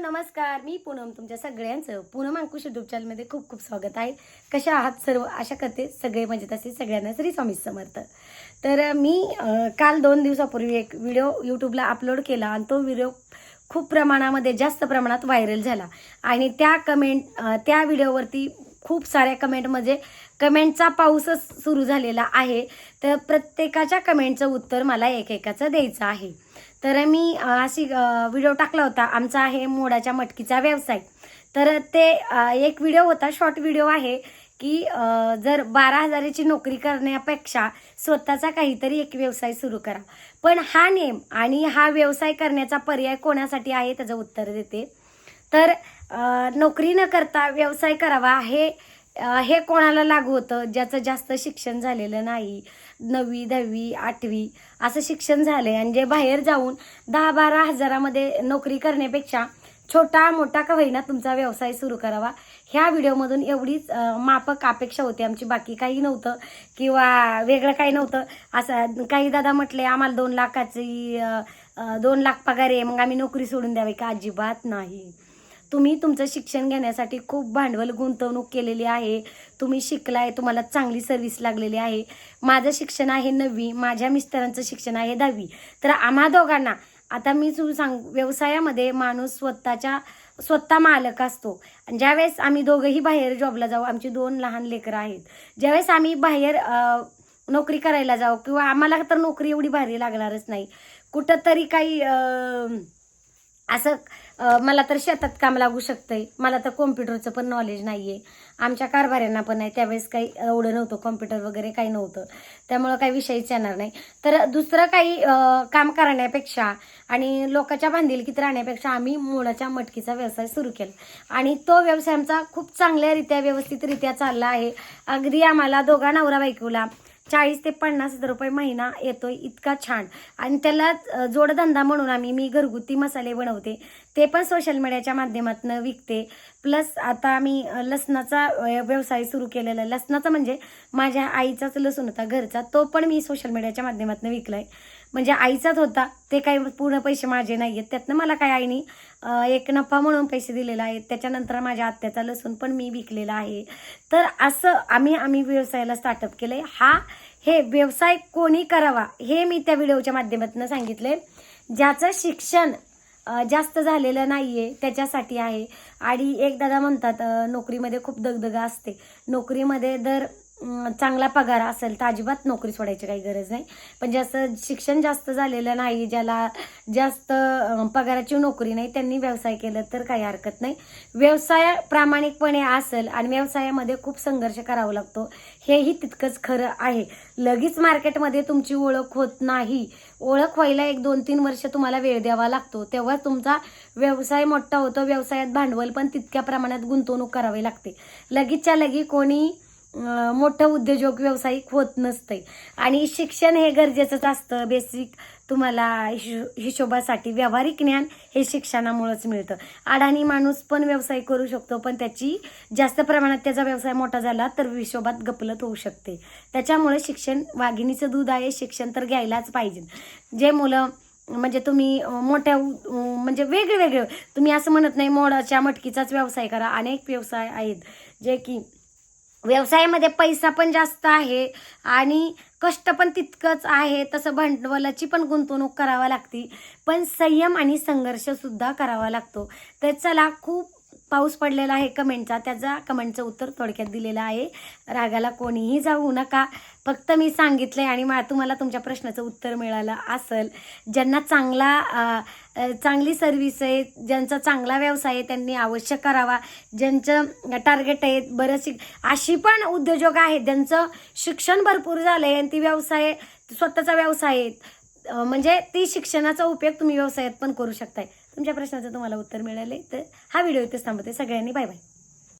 नमस्कार मी पूनम तुमच्या सगळ्यांचं पूनम अंकुश युट्यूब चॅनलमध्ये खूप खूप स्वागत आहे. कशा आहात सर्व? आशा करते सगळे मजेत असे सगळ्यांना श्री स्वामी समर्थ. तर मी काल दोन दिवसापूर्वी एक व्हिडिओ यूट्यूबला अपलोड केला आणि तो व्हिडिओ खूप प्रमाणामध्ये जास्त प्रमाणात व्हायरल झाला. आणि त्या कमेंट त्या व्हिडिओवरती खूप साऱ्या कमेंट म्हणजे कमेंटचा पाऊसच सुरू झालेला आहे. तर प्रत्येकाच्या कमेंटचं उत्तर मला एकेकाचं द्यायचं आहे. तर मी अशी व्हिडिओ टाकला होता. आमचा आहे मोडाच्या मटकीचा व्यवसाय. तर ते एक व्हिडिओ होता शॉर्ट व्हिडिओ आहे की जर बारा हजाराची नोकरी करण्यापेक्षा स्वतःचा काहीतरी एक व्यवसाय सुरू करा. पण हा नेम आणि हा व्यवसाय करण्याचा पर्याय कोणासाठी आहे? त्याचं उत्तर देते. तर नोकरी न करता व्यवसाय करावा हे हे कोणाला लागू होतं? ज्याचं जास्त शिक्षण झालेलं नाही नववी दहावी आठवी असं शिक्षण झालं आहे आणि जे बाहेर जाऊन दहा बारा हजारामध्ये नोकरी करण्यापेक्षा छोटा मोठा का होईना तुमचा व्यवसाय सुरू करावा? ह्या व्हिडिओमधून एवढीच मापक अपेक्षा होती आमची. बाकी काही नव्हतं. किंवा वेगळं काही नव्हतं. असं काही दादा म्हटले आम्हाला दोन लाखाची दोन लाख पगार आहे. मग आम्ही नोकरी सोडून द्यावी. का? अजिबात नाही. तुम्ही तुमचं शिक्षण घेण्यासाठी खूप भांडवल गुंतवणूक केलेली आहे. तुम्ही शिकलाय तुम्हाला चांगली सर्व्हिस लागलेली आहे. माझं शिक्षण आहे नववी माझ्या मिस्टरांचं शिक्षण आहे दहावी. तर आम्हा दोघांना आता मी तू सांग व्यवसायामध्ये माणूस स्वतःच्या स्वतः मालक असतो. आणि ज्यावेळेस आम्ही दोघंही बाहेर जॉबला जाऊ आमची दोन लहान लेकरं आहेत. ज्यावेळेस आम्ही बाहेर नोकरी करायला जाऊ किंवा आम्हाला तर नोकरी एवढी भारी लागणारच नाही. कुठंतरी काही असं मला तर शेतात काम लागू शकतंय. मला तर कॉम्प्युटरचं पण नॉलेज नाही आहे आमच्या कारभाऱ्यांना पण नाही त्यावेळेस काही एवढं नव्हतं. कॉम्प्युटर वगैरे काही नव्हतं. त्यामुळं काही विषयच येणार नाही. तर दुसरं काही काम करण्यापेक्षा आणि लोकांच्या बांधिलकीत राहण्यापेक्षा आम्ही मुळाच्या मटकीचा व्यवसाय सुरू केला. आणि तो व्यवसाय आमचा खूप चांगल्यारित्या व्यवस्थितरित्या चालला आहे. अगदी आम्हाला दोघा नवरा बायकोला चाळीस ते पन्नास हजार रुपये महिना येतोय. इतका छान. आणि त्याला जोडधंदा म्हणून आम्ही मी घरगुती मसाले बनवते. ते पण सोशल मीडियाच्या माध्यमातून विकते. प्लस आता आम्ही लसणाचा व्यवसाय सुरू केलेला आहे. लसणाचा म्हणजे माझ्या आईचाच लसूण होता घरचा. तो पण मी सोशल मीडियाच्या माध्यमातून विकलाय. म्हणजे आईचाच होता. ते काही पूर्ण पैसे माझे नाही आहेत त्यातनं मला काय आईनी एक नफा म्हणून पैसे दिलेला आहे त्याच्यानंतर माझ्या आत्याचा लसूण पण मी विकलेला आहे. तर असं आम्ही आम्ही व्यवसायाला स्टार्टअप केलंय. हा हे व्यवसाय कोणी करावा हे मी त्या व्हिडिओच्या माध्यमातून सांगितले. ज्याचं शिक्षण जास्त झालेलं नाहीये त्याच्यासाठी आहे. आणि एक दादा म्हणतात नोकरीमध्ये खूप दगदग असते. नोकरीमध्ये दर चांगला पगार असेल तर अजिबात नोकरी सोडायची काही गरज नाही. पण ज्याचं शिक्षण जास्त झालेलं नाही ज्याला जास्त पगाराची नोकरी नाही त्यांनी व्यवसाय केलं तर काही हरकत नाही. व्यवसाय प्रामाणिकपणे असेल आणि व्यवसायामध्ये खूप संघर्ष करावा लागतो हेही तितकंच खरं आहे. लगेच मार्केटमध्ये तुमची ओळख होत नाही. ओळख व्हायला एक दोन तीन वर्ष तुम्हाला वेळ द्यावा लागतो. तेव्हा तुमचा व्यवसाय मोठा होतो व्यवसायात भांडवल पण तितक्या प्रमाणात गुंतवणूक करावी लागते. लगेचच्या लगी कोणी मोठं उद्योजक व्यावसायिक होत नसतंय. आणि शिक्षण हे गरजेचंच असतं. बेसिक तुम्हाला हिशो हिशोबासाठी व्यावहारिक ज्ञान हे शिक्षणामुळेच मिळतं. अडाणी माणूस पण व्यवसाय करू शकतो पण त्याची जास्त प्रमाणात त्याचा व्यवसाय मोठा झाला तर हिशोबात गपलत होऊ शकते. त्याच्यामुळे शिक्षण वाघिणीचं दूध आहे शिक्षण तर घ्यायलाच पाहिजे. जे मुलं म्हणजे तुम्ही मोठ्या म्हणजे वेगळे वेगळे तुम्ही असं म्हणत नाही मोडाच्या मटकीचाच व्यवसाय करा. अनेक व्यवसाय आहेत जे की व्यवसायामध्ये पैसा पण जास्त आहे आणि कष्ट पण तितकंच आहे. तसं भांडवलाची पण गुंतवणूक करावा लागते. पण संयम आणि संघर्षसुद्धा करावा लागतो. तर चला खूप पाऊस पडलेला आहे कमेंटचा. त्याचा कमेंटचं उत्तर थोडक्यात दिलेलं आहे. रागाला कोणीही जाऊ नका. फक्त मी सांगितलंय आणि मा तुम्हाला तुमच्या प्रश्नाचं उत्तर मिळालं असेल. ज्यांना चांगला चांगली सर्व्हिस आहे ज्यांचा चांगला व्यवसाय आहे त्यांनी अवश्य करावा. ज्यांचं टार्गेट आहे बरंच अशी पण उद्योजक आहेत. ज्यांचं शिक्षण भरपूर झालं आहे आणि ती व्यवसाय स्वतःचा व्यवसाय आहे. म्हणजे ती शिक्षणाचा उपयोग तुम्ही व्यवसायात पण करू शकताय. तुमच्या प्रश्नाचं तुम्हाला उत्तर मिळाले. तर हा व्हिडिओ इथेच थांबते सगळ्यांनी बाय बाय.